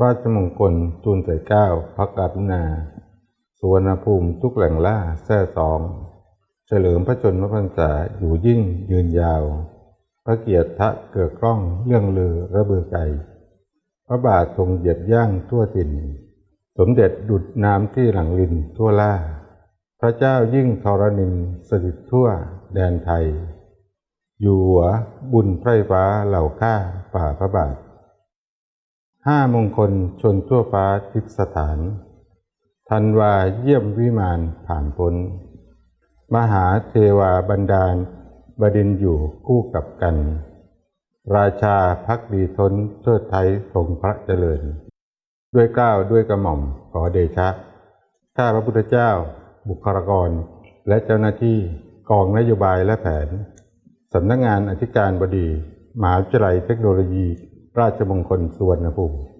ราชมงคลทูลใส่เก้าพระกรุณาสุวรรณภูมิทุกแหล่งล่าแท่สอง เฉลิมพระชนมพรรษาอยู่ยิ่งยืนยาว พระเกียรติทะเกิดกล้องเรื่องลือระเบือไกพระบาททรงเหยียบย่างทั่วถิ่น สมเด็จดุดน้ำที่หลังลินทั่วล่า พระเจ้ายิ่งทรนินสถิตทั่วแดนไทย อยู่หัวบุญไพร่ฟ้าเหล่าข้าฝ่าพระบาท ห้ามงคลชนทั่วฟ้าทิพสถาน ทันวาเยี่ยมวิมานผ่านพ้น มหาเทวาบันดาลบดินอยู่คู่กับกัน ราชาพักดีทนเทิดไทยทรงพระเจริญ ด้วยเกล้าวด้วยกระหม่อมขอเดชะ ข้าพระพุทธเจ้า บุคลากร และเจ้าหน้าที่กองนโยบายและแผน สำนักงานอธิการบดี มหาวิทยาลัยเทคโนโลยี ราชมงคลสุวรรณภูมิ